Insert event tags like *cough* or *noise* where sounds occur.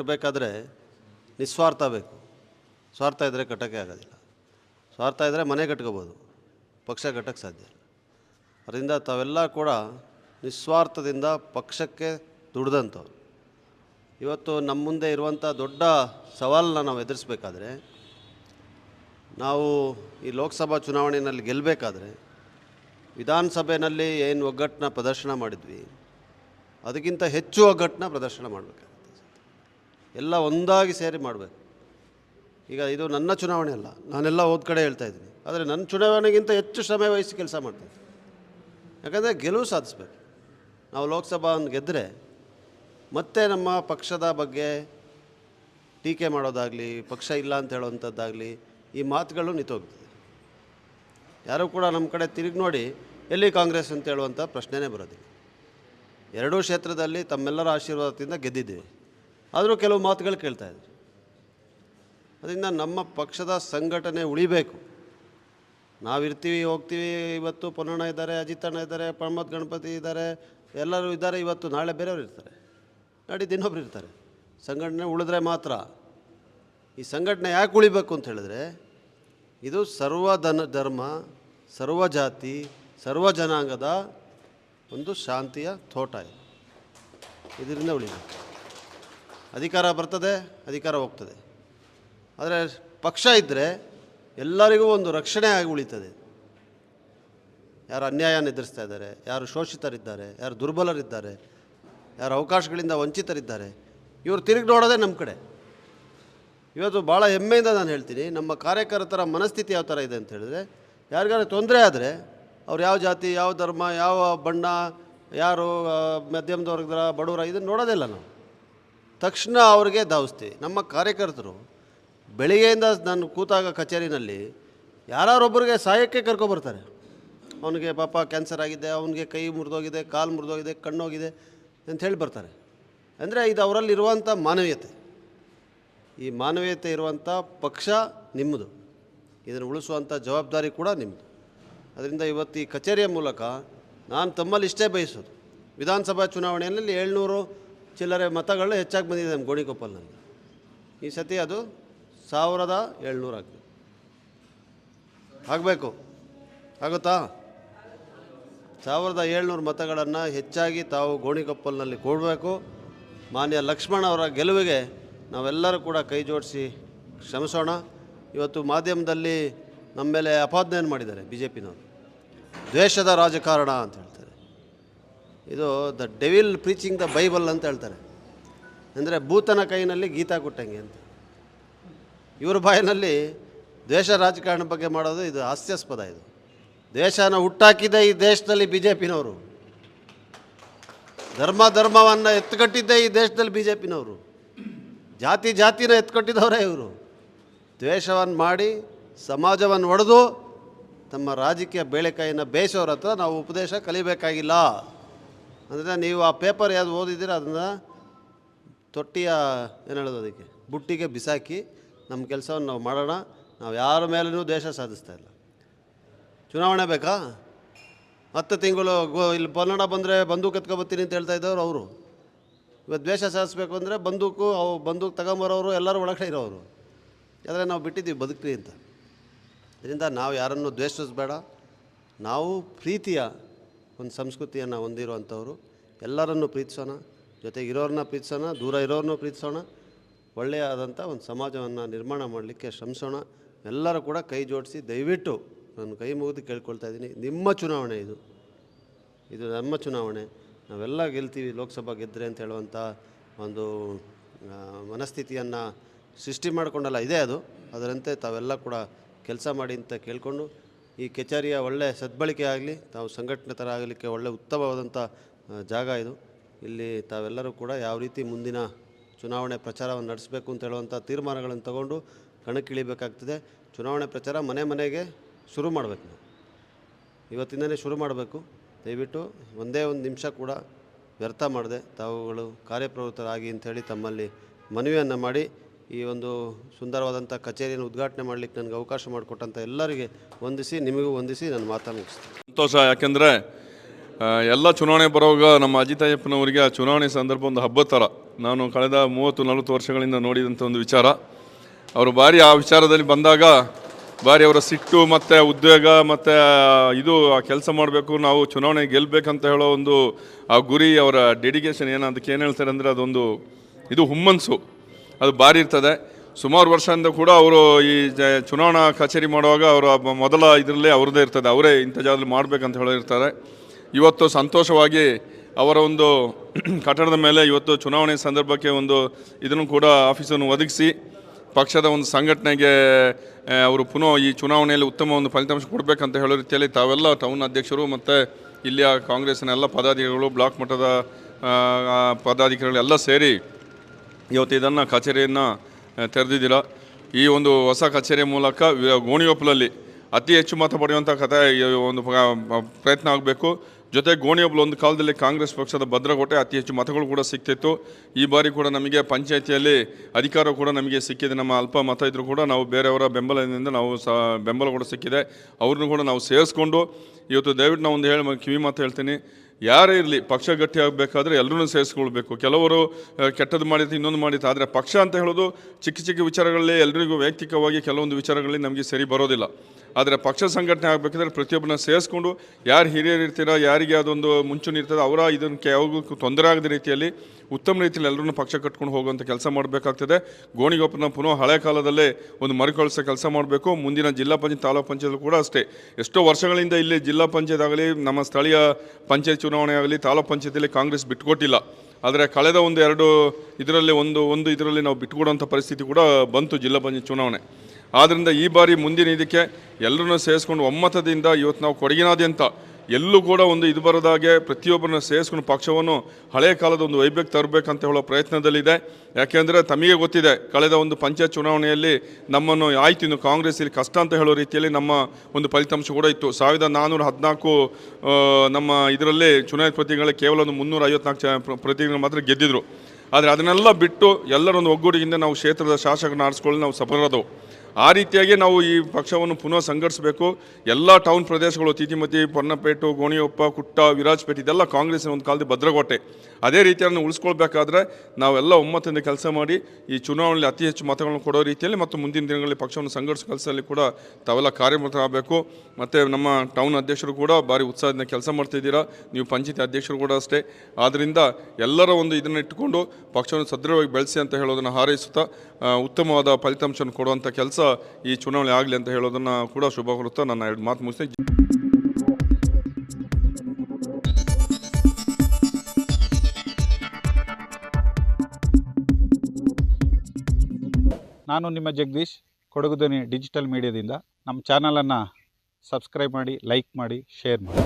ಕಟ್ಟಬೇಕಾದ್ರೆ ನಿಸ್ವಾರ್ಥ ಬೇಕು. ಸ್ವಾರ್ಥ ಇದ್ದರೆ ಕಟ್ಟೋಕ್ಕೆ ಆಗೋದಿಲ್ಲ. ಸ್ವಾರ್ಥ ಇದ್ದರೆ ಮನೆ ಕಟ್ಕೋಬೋದು. ಪಕ್ಷ ಕಟ್ಟಕ್ಕೆ ಸಾಧ್ಯ ಇಲ್ಲ. ಅದರಿಂದ ತಾವೆಲ್ಲ ಕೂಡ ನಿಸ್ವಾರ್ಥದಿಂದ ಪಕ್ಷಕ್ಕೆ ದುಡ್ದಂಥವ್ರು. ಇವತ್ತು ನಮ್ಮ ಮುಂದೆ ಇರುವಂಥ ದೊಡ್ಡ ಸವಾಲನ್ನ ನಾವು ಎದುರಿಸ್ಬೇಕಾದ್ರೆ, ನಾವು ಈ ಲೋಕಸಭಾ ಚುನಾವಣೆಯಲ್ಲಿ ಗೆಲ್ಲಬೇಕಾದ್ರೆ ವಿಧಾನಸಭೆಯಲ್ಲಿ ಏನು ಒಗ್ಗಟ್ಟನ್ನ ಪ್ರದರ್ಶನ ಮಾಡಿದ್ವಿ, ಅದಕ್ಕಿಂತ ಹೆಚ್ಚು ಒಗ್ಗಟ್ಟನ್ನ ಪ್ರದರ್ಶನ ಮಾಡಬೇಕಾಗುತ್ತೆ ಎಲ್ಲ ಒಂದಾಗಿ ಸೇರಿ ಮಾಡಬೇಕು. ಈಗ ಇದು ನನ್ನ ಚುನಾವಣೆ ಅಲ್ಲ, ನಾನೆಲ್ಲ ಹೋದ ಕಡೆ ಹೇಳ್ತಾ ಇದ್ದೀನಿ. ಆದರೆ ನನ್ನ ಚುನಾವಣೆಗಿಂತ ಹೆಚ್ಚು ಶ್ರಮೆ ವಹಿಸಿ ಕೆಲಸ ಮಾಡ್ತೀನಿ ಯಾಕಂದರೆ ಗೆಲುವು ಸಾಧಿಸ್ಬೇಕು. ನಾವು ಲೋಕಸಭಾ ಗೆದ್ದರೆ ಮತ್ತೆ ನಮ್ಮ ಪಕ್ಷದ ಬಗ್ಗೆ ಟೀಕೆ ಮಾಡೋದಾಗಲಿ, ಪಕ್ಷ ಇಲ್ಲ ಅಂತ ಹೇಳೋವಂಥದ್ದಾಗಲಿ ಈ ಮಾತುಗಳು ನಿಂತೋಗ್ತದೆ. ಯಾರೂ ಕೂಡ ನಮ್ಮ ಕಡೆ ತಿರುಗಿ ನೋಡಿ ಎಲ್ಲಿ ಕಾಂಗ್ರೆಸ್ ಅಂತ ಹೇಳುವಂಥ ಪ್ರಶ್ನೆನೇ ಬರೋದಿಲ್ಲ. ಎರಡೂ ಕ್ಷೇತ್ರದಲ್ಲಿ ತಮ್ಮೆಲ್ಲರ ಆಶೀರ್ವಾದದಿಂದ ಗೆದ್ದಿದ್ದೀವಿ. ಆದರೂ ಕೆಲವು ಮಾತುಗಳು ಕೇಳ್ತಾ ಇದ್ರು. ಅದರಿಂದ ನಮ್ಮ ಪಕ್ಷದ ಸಂಘಟನೆ ಉಳಿಬೇಕು. ನಾವಿರ್ತೀವಿ, ಹೋಗ್ತೀವಿ, ಇವತ್ತು ಪೊನ್ನಣ್ಣ ಇದ್ದಾರೆ ಅಜಿತಣ್ಣ ಇದ್ದಾರೆ ಪ್ರಮೋದ್ ಗಣಪತಿ ಇದ್ದಾರೆ, ಎಲ್ಲರೂ ಇದ್ದಾರೆ, ಇವತ್ತು ನಾಳೆ ಬೇರೆಯವರು ಇರ್ತಾರೆ. ನಾಡಿದ್ದು ಇನ್ನೊಬ್ರು ಇರ್ತಾರೆ. ಸಂಘಟನೆ ಉಳಿದ್ರೆ ಮಾತ್ರ. ಈ ಸಂಘಟನೆ ಯಾಕೆ ಉಳಿಬೇಕು ಅಂತ ಹೇಳಿದ್ರೆ, ಇದು ಸರ್ವ ಧನ, ಧರ್ಮ, ಸರ್ವ ಜಾತಿ, ಸರ್ವ ಜನಾಂಗದ ಒಂದು ಶಾಂತಿಯ ತೋಟ ಇದು. ಇದರಿಂದ ಉಳಿಬೇಕು. ಅಧಿಕಾರ ಬರ್ತದೆ, ಅಧಿಕಾರ ಹೋಗ್ತದೆ. ಆದರೆ ಪಕ್ಷ ಇದ್ದರೆ ಎಲ್ಲರಿಗೂ ಒಂದು ರಕ್ಷಣೆ ಆಗಿ ಉಳಿತದೆ. ಯಾರು ಅನ್ಯಾಯನ ಎದುರಿಸ್ತಾ ಇದ್ದಾರೆ, ಯಾರು ಶೋಷಿತರಿದ್ದಾರೆ, ಯಾರು ದುರ್ಬಲರಿದ್ದಾರೆ, ಯಾರು ಅವಕಾಶಗಳಿಂದ ವಂಚಿತರಿದ್ದಾರೆ, ಇವರು ತಿರುಗಿ ನೋಡೋದೇ ನಮ್ಮ ಕಡೆ. ಇವತ್ತು ಭಾಳ ಹೆಮ್ಮೆಯಿಂದ ನಾನು ಹೇಳ್ತೀನಿ, ನಮ್ಮ ಕಾರ್ಯಕರ್ತರ ಮನಸ್ಥಿತಿ ಯಾವ ಥರ ಇದೆ ಅಂತ ಹೇಳಿದ್ರೆ ಯಾರಿಗಾರು ತೊಂದರೆ ಆದರೆ ಅವ್ರು ಯಾವ ಜಾತಿ, ಯಾವ ಧರ್ಮ, ಯಾವ ಬಣ್ಣ, ಯಾರು ಮಧ್ಯಮದವರ್ಗದ ಮಧ್ಯಮದ ವರ್ಗದ ಬಡವರ, ಇದನ್ನು ನೋಡೋದಿಲ್ಲ ನಾವು. ತಕ್ಷಣ ಅವ್ರಿಗೆ ಧಾವಿಸ್ತೀವಿ ನಮ್ಮ ಕಾರ್ಯಕರ್ತರು ಬೆಳಿಗ್ಗೆಯಿಂದ ನಾನು ಕೂತಾಗ ಕಚೇರಿನಲ್ಲಿ ಯಾರೊಬ್ಬರಿಗೆ ಸಹಾಯಕ್ಕೆ ಕರ್ಕೊಬರ್ತಾರೆ. ಅವನಿಗೆ ಪಾಪ ಕ್ಯಾನ್ಸರ್ ಆಗಿದೆ, ಅವನಿಗೆ ಕೈ ಮುರಿದೋಗಿದೆ, ಕಾಲು ಮುರಿದೋಗಿದೆ, ಕಣ್ಣೋಗಿದೆ ಅಂತ ಹೇಳಿ ಬರ್ತಾರೆ. ಅಂದರೆ ಇದು ಅವರಲ್ಲಿರುವಂಥ ಮಾನವೀಯತೆ. ಈ ಮಾನವೀಯತೆ ಇರುವಂಥ ಪಕ್ಷ ನಿಮ್ಮದು. ಇದನ್ನು ಉಳಿಸುವಂಥ ಜವಾಬ್ದಾರಿ ಕೂಡ ನಿಮ್ಮದು. ಅದರಿಂದ ಇವತ್ತು ಈ ಕಚೇರಿಯ ಮೂಲಕ ನಾನು ತಮ್ಮಲ್ಲಿ ಇಷ್ಟೇ ಬಯಸೋದು. ವಿಧಾನಸಭಾ ಚುನಾವಣೆಯಲ್ಲಿ ಏಳ್ನೂರು ಚಿಲ್ಲರೆ ಮತಗಳು ಹೆಚ್ಚಾಗಿ ಬಂದಿದೆ ನಮ್ಮ ಗೋಣಿಕೊಪ್ಪಲ್ನಲ್ಲಿ. ಈ ಸತಿ ಅದು ಸಾವಿರದ ಏಳ್ನೂರು ಆಗ್ತದೆ. ಆಗಬೇಕು. ಆಗುತ್ತಾ? ಸಾವಿರದ ಏಳ್ನೂರು ಮತಗಳನ್ನು ಹೆಚ್ಚಾಗಿ ತಾವು ಗೋಣಿಕೊಪ್ಪಲ್ನಲ್ಲಿ ಕೊಡಬೇಕು. ಮಾನ್ಯ ಲಕ್ಷ್ಮಣ ಅವರ ಗೆಲುವಿಗೆ ನಾವೆಲ್ಲರೂ ಕೂಡ ಕೈ ಜೋಡಿಸಿ ಶ್ರಮಿಸೋಣ. ಇವತ್ತು ಮಾಧ್ಯಮದಲ್ಲಿ ನಮ್ಮ ಮೇಲೆ ಅಪಾದನೆಯನ್ನು ಮಾಡಿದ್ದಾರೆ ಬಿ ಜೆ ಪಿನವರು ದ್ವೇಷದ ರಾಜಕಾರಣ ಅಂತ ಹೇಳ್ತಾರೆ ಇದು the devil preaching the Bible ಅಂತ ಹೇಳ್ತಾರೆ. ಅಂದರೆ ಭೂತನ ಕೈನಲ್ಲಿ ಗೀತಾ ಕೊಟ್ಟಂಗೆ ಅಂತ. ಇವ್ರ ಬಾಯಿನಲ್ಲಿ ದ್ವೇಷ ರಾಜಕಾರಣ ಬಗ್ಗೆ ಮಾಡೋದು ಇದು ಹಾಸ್ಯಾಸ್ಪದ ಇದು. ದ್ವೇಷನ ಹುಟ್ಟಾಕಿದ್ದೇ ಈ ದೇಶದಲ್ಲಿ ಬಿ ಜೆ ಪಿನವರು ಧರ್ಮ ಧರ್ಮವನ್ನು ಎತ್ತುಕಟ್ಟಿದ್ದೇ ಈ ದೇಶದಲ್ಲಿ ಬಿ ಜೆ ಪಿನವರು ಜಾತಿ ಜಾತಿನ ಎತ್ಕೊಟ್ಟಿದ್ದವರೇ ಇವರು. ದ್ವೇಷವನ್ನು ಮಾಡಿ ಸಮಾಜವನ್ನು ಒಡೆದು ತಮ್ಮ ರಾಜಕೀಯ ಬೇಳೆಕಾಯಿನ ಬೇಯಿಸೋರ ಹತ್ರ ನಾವು ಉಪದೇಶ ಕಲಿಬೇಕಾಗಿಲ್ಲ. ಅಂದರೆ ನೀವು ಆ ಪೇಪರ್ ಯಾವುದು ಓದಿದ್ದೀರ ಅದನ್ನು ತೊಟ್ಟಿಯ, ಏನು ಹೇಳೋದು ಅದಕ್ಕೆ, ಬುಟ್ಟಿಗೆ ಬಿಸಾಕಿ ನಮ್ಮ ಕೆಲಸವನ್ನು ನಾವು ಮಾಡೋಣ. ನಾವು ಯಾರ ಮೇಲೂ ದೇಶ ಸಾಧಿಸ್ತಾ ಇಲ್ಲ. ಚುನಾವಣೆ ಬೇಕಾ? ಹತ್ತು ತಿಂಗಳು ಗೋ ಇಲ್ಲಿ ಬನ್ನಡ ಬಂದರೆ ಬಂದೂಕು ಎತ್ಕೊಬತ್ತೀನಿ ಅಂತ ಹೇಳ್ತಾ ಇದ್ದವ್ರು ಅವರು. ಇವತ್ತು ದ್ವೇಷ ಸಾಧಿಸ್ಬೇಕು ಅಂದರೆ ಬಂದೂಕು, ಅವು ಬಂದೂಕು ತಗೊಂಬರೋರು ಎಲ್ಲರೂ ಒಳಗಡೆ ಇರೋರು. ಆದರೆ ನಾವು ಬಿಟ್ಟಿದ್ದೀವಿ ಬದುಕ್ರಿ ಅಂತ. ಇದರಿಂದ ನಾವು ಯಾರನ್ನು ದ್ವೇಷಿಸಬೇಡ. ನಾವು ಪ್ರೀತಿಯ ಒಂದು ಸಂಸ್ಕೃತಿಯನ್ನು ಹೊಂದಿರುವಂಥವ್ರು. ಎಲ್ಲರನ್ನು ಪ್ರೀತಿಸೋಣ. ಜೊತೆಗೆ ಇರೋರನ್ನ ಪ್ರೀತಿಸೋಣ, ದೂರ ಇರೋರನ್ನೂ ಪ್ರೀತಿಸೋಣ. ಒಳ್ಳೆಯದಾದಂಥ ಒಂದು ಸಮಾಜವನ್ನು ನಿರ್ಮಾಣ ಮಾಡಲಿಕ್ಕೆ ಶ್ರಮಿಸೋಣ. ಎಲ್ಲರೂ ಕೂಡ ಕೈ ಜೋಡಿಸಿ ದಯವಿಟ್ಟು ನಾನು ಕೈ ಮುಗಿದು ಕೇಳ್ಕೊಳ್ತಾ ಇದ್ದೀನಿ. ನಿಮ್ಮ ಚುನಾವಣೆ ಇದು. ಇದು ನಮ್ಮ ಚುನಾವಣೆ. ನಾವೆಲ್ಲ ಗೆಲ್ತೀವಿ ಲೋಕಸಭಾ ಗೆದ್ದರೆ ಅಂತ ಹೇಳುವಂಥ ಒಂದು ಮನಸ್ಥಿತಿಯನ್ನು ಸೃಷ್ಟಿ ಮಾಡಿಕೊಂಡಲ್ಲ, ಇದೆ ಅದು. ಅದರಂತೆ ತಾವೆಲ್ಲ ಕೂಡ ಕೆಲಸ ಮಾಡಿ ಅಂತ ಕೇಳಿಕೊಂಡು ಈ ಕೆಚರಿಯ ಒಳ್ಳೆ ಸದ್ಬಳಕೆ ಆಗಲಿ, ತಾವು ಸಂಘಟನೆ ಥರ ಆಗಲಿಕ್ಕೆ ಒಳ್ಳೆ ಉತ್ತಮವಾದಂಥ ಜಾಗ ಇದು. ಇಲ್ಲಿ ತಾವೆಲ್ಲರೂ ಕೂಡ ಯಾವ ರೀತಿ ಮುಂದಿನ ಚುನಾವಣೆ ಪ್ರಚಾರವನ್ನು ನಡೆಸಬೇಕು ಅಂತ ಹೇಳುವಂಥ ತೀರ್ಮಾನಗಳನ್ನು ತಗೊಂಡು ಕಣಕ್ಕಿಳಿಬೇಕಾಗ್ತದೆ. ಚುನಾವಣೆ ಪ್ರಚಾರ ಮನೆ ಮನೆಗೆ ಶುರು ಮಾಡಬೇಕು ನಾವು. ಇವತ್ತಿಂದನೇ ಶುರು ಮಾಡಬೇಕು. ದಯವಿಟ್ಟು ಒಂದೇ ಒಂದು ನಿಮಿಷ ಕೂಡ ವ್ಯರ್ಥ ಮಾಡದೆ ತಾವುಗಳು ಕಾರ್ಯಪ್ರವೃತ್ತರಾಗಿ ಅಂಥೇಳಿ ತಮ್ಮಲ್ಲಿ ಮನವಿಯನ್ನು ಮಾಡಿ ಈ ಒಂದು ಸುಂದರವಾದಂಥ ಕಚೇರಿಯನ್ನು ಉದ್ಘಾಟನೆ ಮಾಡಲಿಕ್ಕೆ ನನಗೆ ಅವಕಾಶ ಮಾಡಿಕೊಟ್ಟಂಥ ಎಲ್ಲರಿಗೆ ವಂದಿಸಿ ನಿಮಗೂ ವಂದಿಸಿ ನಾನು ಮಾತನ್ನು ಸಂತೋಷ. ಯಾಕೆಂದರೆ ಆ, ಎಲ್ಲ ಚುನಾವಣೆ ಬರುವಾಗ ನಮ್ಮ ಅಜಿತಾಯಪ್ಪನವರಿಗೆ ಆ ಚುನಾವಣೆ ಸಂದರ್ಭ ಒಂದು ಹಬ್ಬದ ಥರ. ನಾನು ಕಳೆದ ಮೂವತ್ತು ನಲವತ್ತು ವರ್ಷಗಳಿಂದ ನೋಡಿದಂಥ ಒಂದು ವಿಚಾರ. ಅವರು ಭಾರಿ ಆ ವಿಚಾರದಲ್ಲಿ ಬಂದಾಗ ಭಾರಿ ಅವರ ಸಿಟ್ಟು ಮತ್ತು ಉದ್ವೇಗ ಮತ್ತು ಇದು ಕೆಲಸ ಮಾಡಬೇಕು ನಾವು ಚುನಾವಣೆ ಗೆಲ್ಲಬೇಕಂತ ಹೇಳೋ ಒಂದು ಆ ಗುರಿ ಅವರ ಡೆಡಿಕೇಶನ್ ಏನು ಅದಕ್ಕೆ ಏನು ಹೇಳ್ತಾರೆ ಅಂದರೆ ಅದೊಂದು ಇದು ಹುಮ್ಮನ್ಸು. ಅದು ಭಾರಿ ಇರ್ತದೆ. ಸುಮಾರು ವರ್ಷದಿಂದ ಕೂಡ ಅವರು ಈ ಚುನಾವಣಾ ಕಚೇರಿ ಮಾಡುವಾಗ ಅವರು ಮೊದಲ ಇದರಲ್ಲೇ ಅವ್ರದ್ದೇ ಇರ್ತದೆ. ಅವರೇ ಇಂಥ ಜಾಗದಲ್ಲಿ ಮಾಡಬೇಕಂತ ಹೇಳಿರ್ತಾರೆ. ಇವತ್ತು ಸಂತೋಷವಾಗಿ ಅವರ ಒಂದು *clears throat* ಕಟ್ಟಡದ ಮೇಲೆ ಇವತ್ತು ಚುನಾವಣೆ ಸಂದರ್ಭಕ್ಕೆ ಒಂದು ಇದನ್ನು ಕೂಡ ಆಫೀಸನ್ನು ಒದಗಿಸಿ, ಪಕ್ಷದ ಒಂದು ಸಂಘಟನೆಗೆ ಅವರು ಪುನಃ ಈ ಚುನಾವಣೆಯಲ್ಲಿ ಉತ್ತಮ ಒಂದು ಫಲಿತಾಂಶ ಕೊಡಬೇಕಂತ ಹೇಳೋ ರೀತಿಯಲ್ಲಿ ತಾವೆಲ್ಲ ಟೌನ್ ಅಧ್ಯಕ್ಷರು ಮತ್ತು ಇಲ್ಲಿಯ ಕಾಂಗ್ರೆಸ್ನ ಎಲ್ಲ ಪದಾಧಿಕಾರಿಗಳು, ಬ್ಲಾಕ್ ಮಟ್ಟದ ಪದಾಧಿಕಾರಿಗಳು ಎಲ್ಲ ಸೇರಿ ಇವತ್ತು ಇದನ್ನು ಕಚೇರಿಯನ್ನು ತೆರೆದಿದ್ದೀರ? ಈ ಒಂದು ಹೊಸ ಕಚೇರಿ ಮೂಲಕ ಗೋಣಿಯೊಪ್ಪಲಲ್ಲಿ ಅತಿ ಹೆಚ್ಚು ಮತ ಪಡೆಯುವಂಥ ಕಥೆ ಒಂದು ಪ್ರಯತ್ನ ಆಗಬೇಕು. ಜೊತೆ ಗೋಣಿಯೊಬ್ಬಲು ಒಂದು ಕಾಲದಲ್ಲಿ ಕಾಂಗ್ರೆಸ್ ಪಕ್ಷದ ಭದ್ರಕೋಟೆ ಅತಿ ಹೆಚ್ಚು ಮತಗಳು ಕೂಡ ಸಿಕ್ತಿತ್ತು. ಈ ಬಾರಿ ಕೂಡ ನಮಗೆ ಪಂಚಾಯಿತಿಯಲ್ಲಿ ಅಧಿಕಾರ ಕೂಡ ನಮಗೆ ಸಿಕ್ಕಿದೆ. ನಮ್ಮ ಅಲ್ಪ ಮತ ಇದ್ದರೂ ಕೂಡ ನಾವು ಬೇರೆಯವರ ಬೆಂಬಲದಿಂದ ನಾವು ಸಹ ಬೆಂಬಲ ಕೂಡ ಸಿಕ್ಕಿದೆ. ಅವ್ರನ್ನೂ ಕೂಡ ನಾವು ಸೇರಿಸ್ಕೊಂಡು ಇವತ್ತು ದಯವಿಟ್ಟು ನಾವು ಒಂದು ಹೇಳಿ ಕಿವಿ ಮಾತು ಹೇಳ್ತೀನಿ. ಯಾರೇ ಇರಲಿ, ಪಕ್ಷ ಗಟ್ಟಿಯಾಗಬೇಕಾದ್ರೆ ಎಲ್ಲರೂ ಸೇರಿಸ್ಕೊಳ್ಬೇಕು. ಕೆಲವರು ಕೆಟ್ಟದ್ದು ಮಾಡಿದ್ದು ಇನ್ನೊಂದು ಮಾಡಿತ್ತು ಆದರೆ ಪಕ್ಷ ಅಂತ ಹೇಳೋದು ಚಿಕ್ಕ ಚಿಕ್ಕ ವಿಚಾರಗಳಲ್ಲಿ ಎಲ್ಲರಿಗೂ ವೈಯಕ್ತಿಕವಾಗಿ ಕೆಲವೊಂದು ವಿಚಾರಗಳಲ್ಲಿ ನಮಗೆ ಸರಿ ಬರೋದಿಲ್ಲ. ಆದರೆ ಪಕ್ಷ ಸಂಘಟನೆ ಆಗಬೇಕಂದ್ರೆ ಪ್ರತಿಯೊಬ್ಬರನ್ನ ಸೇರಿಸ್ಕೊಂಡು ಯಾರು ಹಿರಿಯರು ಇರ್ತೀರೋ, ಯಾರಿಗೆ ಅದೊಂದು ಮುಂಚೂಣಿ ಇರ್ತದೆ ಅವರ ಇದಕ್ಕೆ ಯಾವಾಗೂ ತೊಂದರೆ ಆಗದ ರೀತಿಯಲ್ಲಿ ಉತ್ತಮ ರೀತಿಯಲ್ಲಿ ಎಲ್ಲರನ್ನೂ ಪಕ್ಷ ಕಟ್ಕೊಂಡು ಹೋಗುವಂಥ ಕೆಲಸ ಮಾಡಬೇಕಾಗ್ತದೆ. ಗೋಣಿಗೊಪ್ಪನ ಪುನಃ ಹಳೆ ಕಾಲದಲ್ಲೇ ಒಂದು ಮರುಕಳಿಸೋ ಕೆಲಸ ಮಾಡಬೇಕು. ಮುಂದಿನ ಜಿಲ್ಲಾ ಪಂಚಾಯತ್, ತಾಲೂಕು ಪಂಚಾಯತ್ ಕೂಡ ಅಷ್ಟೇ. ಎಷ್ಟೋ ವರ್ಷಗಳಿಂದ ಇಲ್ಲಿ ಜಿಲ್ಲಾ ಪಂಚಾಯತ್ ಆಗಲಿ, ನಮ್ಮ ಸ್ಥಳೀಯ ಪಂಚಾಯತ್ ಚುನಾವಣೆ ಆಗಲಿ, ತಾಲೂಕು ಪಂಚಾಯತಿಯಲ್ಲಿ ಕಾಂಗ್ರೆಸ್ ಬಿಟ್ಕೊಟ್ಟಿಲ್ಲ. ಆದರೆ ಕಳೆದ ಒಂದು ಎರಡು ಇದರಲ್ಲಿ ಒಂದು ಒಂದು ಇದರಲ್ಲಿ ನಾವು ಬಿಟ್ಕೊಡೋಂಥ ಪರಿಸ್ಥಿತಿ ಕೂಡ ಬಂತು ಜಿಲ್ಲಾ ಪಂಚಾಯತ್ ಚುನಾವಣೆ. ಆದ್ದರಿಂದ ಈ ಬಾರಿ ಮುಂದಿನ ಇದಕ್ಕೆ ಎಲ್ಲರನ್ನು ಸೇರಿಸ್ಕೊಂಡು ಒಮ್ಮತದಿಂದ ಇವತ್ತು ನಾವು ಕೊಡಗಿನಾದ್ಯಂತ ಎಲ್ಲೂ ಕೂಡ ಒಂದು ಇದು ಬರೋದಾಗೆ ಪ್ರತಿಯೊಬ್ಬರನ್ನ ಸೇರಿಸ್ಕೊಂಡು ಪಕ್ಷವನ್ನು ಹಳೆಯ ಕಾಲದ ಒಂದು ವೈಭವಕ್ಕೆ ತರಬೇಕಂತ ಹೇಳೋ ಪ್ರಯತ್ನದಲ್ಲಿದೆ. ಯಾಕೆಂದರೆ ತಮಗೆ ಗೊತ್ತಿದೆ, ಕಳೆದ ಒಂದು ಪಂಚಾಯತ್ ಚುನಾವಣೆಯಲ್ಲಿ ನಮ್ಮನ್ನು ಆಯ್ತು ಇನ್ನು ಕಾಂಗ್ರೆಸ್ ಇಲ್ಲಿ ಕಷ್ಟ ಅಂತ ಹೇಳೋ ರೀತಿಯಲ್ಲಿ ನಮ್ಮ ಒಂದು ಫಲಿತಾಂಶ ಕೂಡ ಇತ್ತು. ಸಾವಿರದ ನಾನ್ನೂರ ಹದಿನಾಲ್ಕು ನಮ್ಮ ಇದರಲ್ಲಿ ಚುನಾಯಿತ ಪ್ರತಿನಿಧಿಗಳ ಕೇವಲ ಒಂದು ಮುನ್ನೂರ ಐವತ್ನಾಲ್ಕು ಚ ಪ್ರ- ಪ್ರತಿನಿಧಿಗಳು ಮಾತ್ರ ಗೆದ್ದಿದ್ರು. ಆದರೆ ಅದನ್ನೆಲ್ಲ ಬಿಟ್ಟು ಎಲ್ಲರೊಂದು ಒಗ್ಗೂಡಿಗಿಂದ ನಾವು ಕ್ಷೇತ್ರದ ಶಾಸಕರನ್ನ ಆರಿಸ್ಕೊಳ್ಳಿ ನಾವು ಸಫಲರಾದವು. ಆ ರೀತಿಯಾಗಿ ನಾವು ಈ ಪಕ್ಷವನ್ನು ಪುನಃ ಸಂಘಟಿಸಬೇಕು. ಎಲ್ಲ ಟೌನ್ ಪ್ರದೇಶಗಳು ತಿತಿಮತಿ ಪೊನ್ನಪೇಟು, ಗೋಣಿಯೊಪ್ಪ, ಕುಟ್ಟ, ವಿರಾಜಪೇಟೆ, ಇದೆಲ್ಲ ಕಾಂಗ್ರೆಸ್ನ ಒಂದು ಕಾಲದ ಭದ್ರಕೋಟೆ. ಅದೇ ರೀತಿಯನ್ನು ಉಳಿಸ್ಕೊಳ್ಬೇಕಾದ್ರೆ ನಾವೆಲ್ಲ ಒಮ್ಮತದಿಂದ ಕೆಲಸ ಮಾಡಿ ಈ ಚುನಾವಣೆಯಲ್ಲಿ ಅತಿ ಹೆಚ್ಚು ಮತಗಳನ್ನು ಕೊಡೋ ರೀತಿಯಲ್ಲಿ ಮತ್ತು ಮುಂದಿನ ದಿನಗಳಲ್ಲಿ ಪಕ್ಷವನ್ನು ಸಂಘಟಿಸೋ ಕೆಲಸದಲ್ಲಿ ಕೂಡ ತಾವೆಲ್ಲ ಕಾರ್ಯಮತರಾಗಬೇಕು. ಮತ್ತು ನಮ್ಮ ಟೌನ್ ಅಧ್ಯಕ್ಷರು ಕೂಡ ಭಾರಿ ಉತ್ಸಾಹದಿಂದ ಕೆಲಸ ಮಾಡ್ತಿದ್ದೀರಾ. ನೀವು ಪಂಚಾಯತಿ ಅಧ್ಯಕ್ಷರು ಕೂಡ ಅಷ್ಟೇ. ಆದ್ದರಿಂದ ಎಲ್ಲರ ಒಂದು ಇದನ್ನು ಇಟ್ಟುಕೊಂಡು ಪಕ್ಷವನ್ನು ಸದೃಢವಾಗಿ ಬೆಳೆಸಿ ಅಂತ ಹೇಳೋದನ್ನು ಹಾರೈಸುತ್ತಾ ಉತ್ತಮವಾದ ಫಲಿತಾಂಶವನ್ನು ಕೊಡುವಂಥ ಕೆಲಸ ಈ ಚುನಾವಣೆ ಆಗಲಿ ಅಂತ ಹೇಳೋದನ್ನು ಕೂಡ ಶುಭ ಕೋರುತ್ತಾ ನನ್ನ ಎರಡು ಮಾತು ಮುಗಿಸಿ. ನಾನು ನಿಮ್ಮ ಜಗದೀಶ್ ಕೊಡಗುದನಿ ಡಿಜಿಟಲ್ ಮೀಡಿಯಾದಿಂದ. ನಮ್ಮ ಚಾನಲನ್ನು ಸಬ್ಸ್ಕ್ರೈಬ್ ಮಾಡಿ, ಲೈಕ್ ಮಾಡಿ, ಶೇರ್ ಮಾಡಿ.